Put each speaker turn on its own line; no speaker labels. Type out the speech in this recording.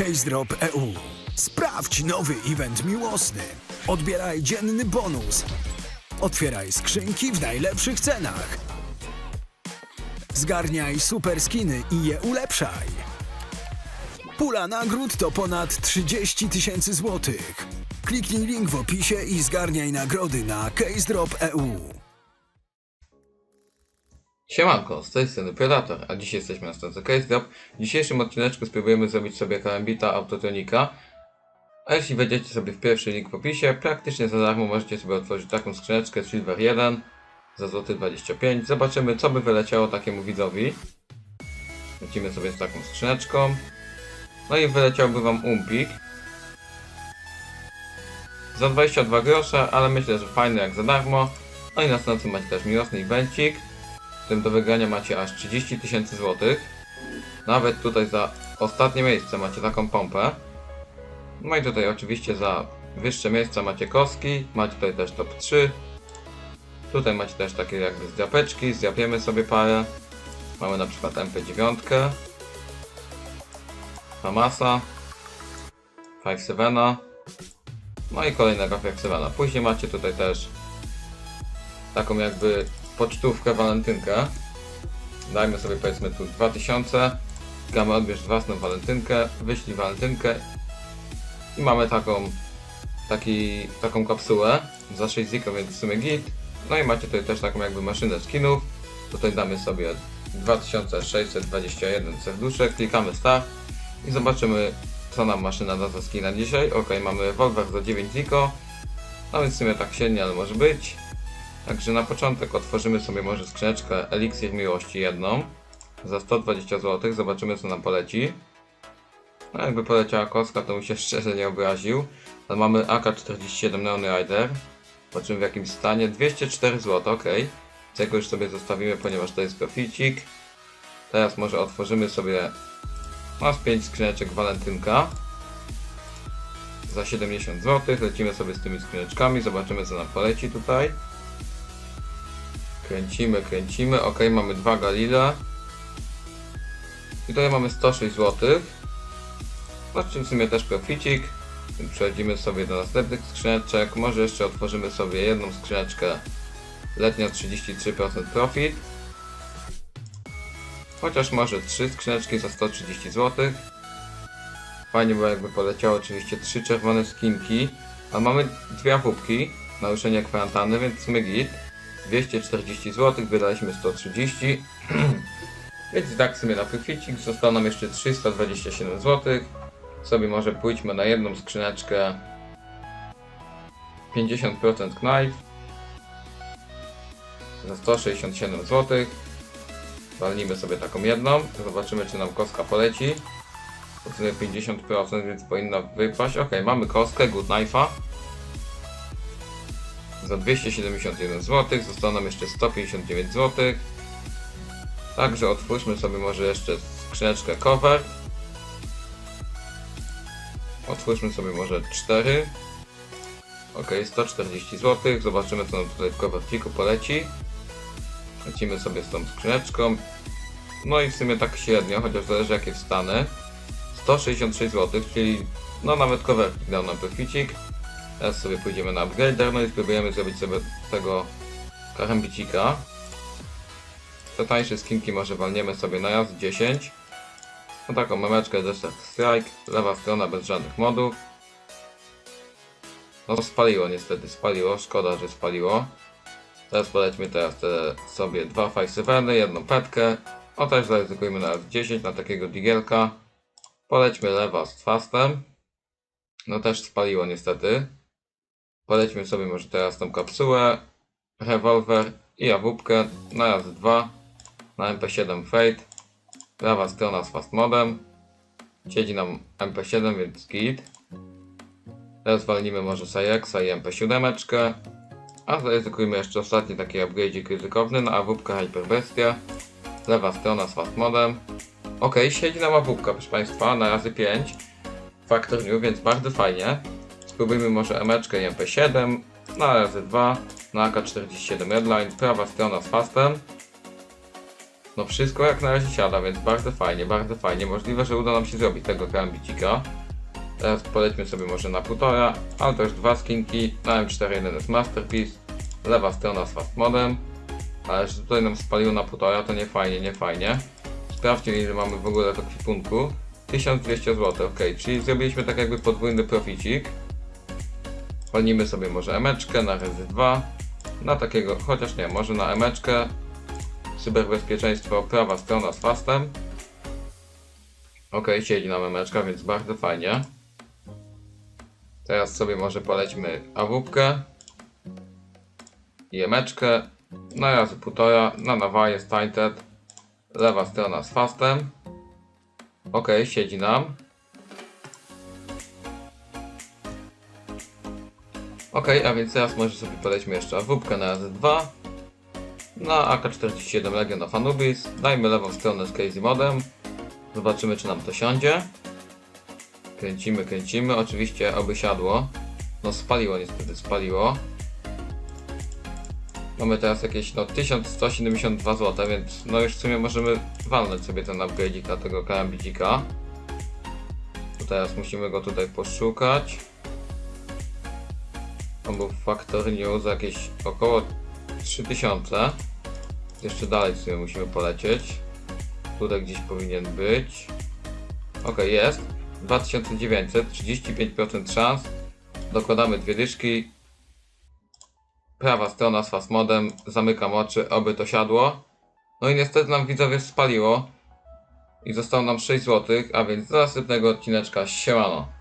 Case Drop EU. Sprawdź nowy event miłosny. Odbieraj dzienny bonus. Otwieraj skrzynki w najlepszych cenach. Zgarniaj super skiny i je ulepszaj. Pula nagród to ponad 30 tysięcy złotych. Kliknij link w opisie i zgarniaj nagrody na Case Drop E EU.
Siemanko, z tej strony Predator, a dzisiaj jesteśmy na stronce Case Drop. W dzisiejszym odcineczku spróbujemy zrobić sobie karambita Autotronika. A jeśli wejdziecie sobie w pierwszy link w opisie, praktycznie za darmo możecie sobie otworzyć taką skrzyneczkę Silver 1 za złoty 25. Zobaczymy co by wyleciało takiemu widzowi. Lecimy sobie z taką skrzyneczką. No i wyleciałby wam umpik. Za 22 grosze, ale myślę, że fajny jak za darmo. No i na stronce macie też miłosny evencik. Tym do wygrania macie aż 30 tysięcy złotych. Nawet tutaj za ostatnie miejsce macie taką pompę. No i tutaj oczywiście za wyższe miejsca macie kostki, macie tutaj też top 3. Tutaj macie też takie jakby zdrapeczki, zdrapiemy sobie parę. Mamy na przykład MP9. Famasa. 5-7. No i kolejnego 5-7. Później macie tutaj też taką jakby pocztówkę, walentynkę. Dajmy sobie powiedzmy tu 2000. Gramy odbierz własną walentynkę, wyślij walentynkę i mamy taką taki, taką kapsułę za 6 ziko, więc w sumie git. No i macie tutaj też taką jakby maszynę skinów. Tutaj damy sobie 2621 serduszek, klikamy start i zobaczymy co nam maszyna da za skina dzisiaj. Ok, mamy rewolwer za 9 ziko. No więc w sumie tak średnio, ale może być. Także na początek otworzymy sobie może skrzyneczkę Eliksir Miłości jedną za 120 zł. Zobaczymy co nam poleci. No jakby poleciała kostka, to bym się szczerze nie obraził. Ale mamy AK-47 Neon Rider. Zobaczymy w jakim stanie. 204 zł, ok. Tego już sobie zostawimy, ponieważ to jest proficik. Teraz może otworzymy sobie Masz 5 skrzyneczek walentynka za 70 zł. Lecimy sobie z tymi skrzyneczkami, zobaczymy co nam poleci tutaj. Kręcimy, kręcimy. Ok, mamy dwa Galile. I tutaj mamy 106 zł. Zobaczymy w sumie też proficik. Przechodzimy sobie do następnych skrzyneczek. Może jeszcze otworzymy sobie jedną skrzyneczkę letnio 33% profit. Chociaż może 3 skrzyneczki za 130 zł. Fajnie było jakby poleciało oczywiście 3 czerwone skinki. A mamy dwie apupki, naruszenie kwarantanny, więc sumie git. 240 zł, wydaliśmy 130. więc tak w sumie na proficik zostało nam jeszcze 327 zł. Sobie może pójdźmy na jedną skrzyneczkę 50% knife za 167 zł. Walnijmy sobie taką jedną, zobaczymy czy nam kostka poleci. Sumie 50%, więc powinna wypaść. Ok, mamy kostkę, good knife'a. Za 271 zł, zostało nam jeszcze 159 zł. Także otwórzmy sobie może jeszcze skrzyneczkę cover. Otwórzmy sobie może 4. Ok, 140 zł. Zobaczymy co nam tutaj w coverciku poleci. Lecimy sobie z tą skrzyneczką. No i w sumie tak średnio, chociaż zależy jakie wstanę. 166 zł, czyli no nawet covertik dał nam proficik. Teraz sobie pójdziemy na upgrader, no i spróbujemy zrobić sobie tego karambicika. Te tańsze skinki może walniemy sobie na raz 10. No taką memeczkę Desert Strike, lewa strona bez żadnych modów. No spaliło niestety, spaliło, szkoda, że spaliło. Teraz polećmy teraz te sobie dwa fajsyweny, jedną petkę. O też zaryzykujmy na raz 10 na takiego digielka. Polećmy lewa z fastem. No też spaliło niestety. Polećmy sobie może teraz tą kapsułę, rewolwer i awupkę na raz dwa na MP7 Fate. Prawa strona z fast modem. Siedzi nam MP7, więc git. Teraz walnimy może Sajexa i MP7. A zaryzykujmy jeszcze ostatni taki upgrade'ik ryzykowny na AWP Hyperbestia. Lewa strona z fast modem. Ok, siedzi nam AWP, proszę Państwa, na razy 5. Factor New, więc bardzo fajnie. Spróbujmy może emeczkę i MP7 na razy 2 na AK-47 Redline, prawa strona z fastem. No wszystko jak na razie siada, więc bardzo fajnie, bardzo fajnie. Możliwe, że uda nam się zrobić tego karambicika. Teraz polećmy sobie może na półtora, ale też dwa skinki. Na M4 jeden jest Masterpiece, lewa strona z fast modem. Ale że tutaj nam spaliło na półtora, to nie fajnie, nie fajnie. Sprawdźcie ile mamy w ogóle do kwipunku. 1200 zł, ok, czyli zrobiliśmy tak jakby podwójny proficik. Walnimy sobie może emeczkę na razy 2. Na takiego, chociaż nie, może na emeczkę. Cyberbezpieczeństwo, prawa strona z fastem. Ok, siedzi nam emeczka, więc bardzo fajnie. Teraz sobie może polećmy awupkę. I emeczkę. Na razy półtora, na nawaje jest tainted. Lewa strona z fastem. Ok, siedzi nam. Ok, a więc teraz może sobie polećmy jeszcze awupkę na razy 2. Na AK-47 Legion of Anubis. Dajmy lewą stronę z Crazy Modem. Zobaczymy czy nam to siądzie. Kręcimy, kręcimy. Oczywiście oby siadło. No spaliło niestety, spaliło. Mamy teraz jakieś no 1172 zł, więc no już w sumie możemy walnąć sobie ten upgrade'ik tego karambicika. To teraz musimy go tutaj poszukać. W Factory News jakieś około 3000. Jeszcze dalej w sumie musimy polecieć. Tutaj gdzieś powinien być. Ok, jest. 2900, 35% szans. Dokładamy dwie dyszki. Prawa strona z fast modem. Zamykam oczy, oby to siadło. No i niestety nam widzowie spaliło. I zostało nam 6 zł, a więc do następnego odcineczka siemano.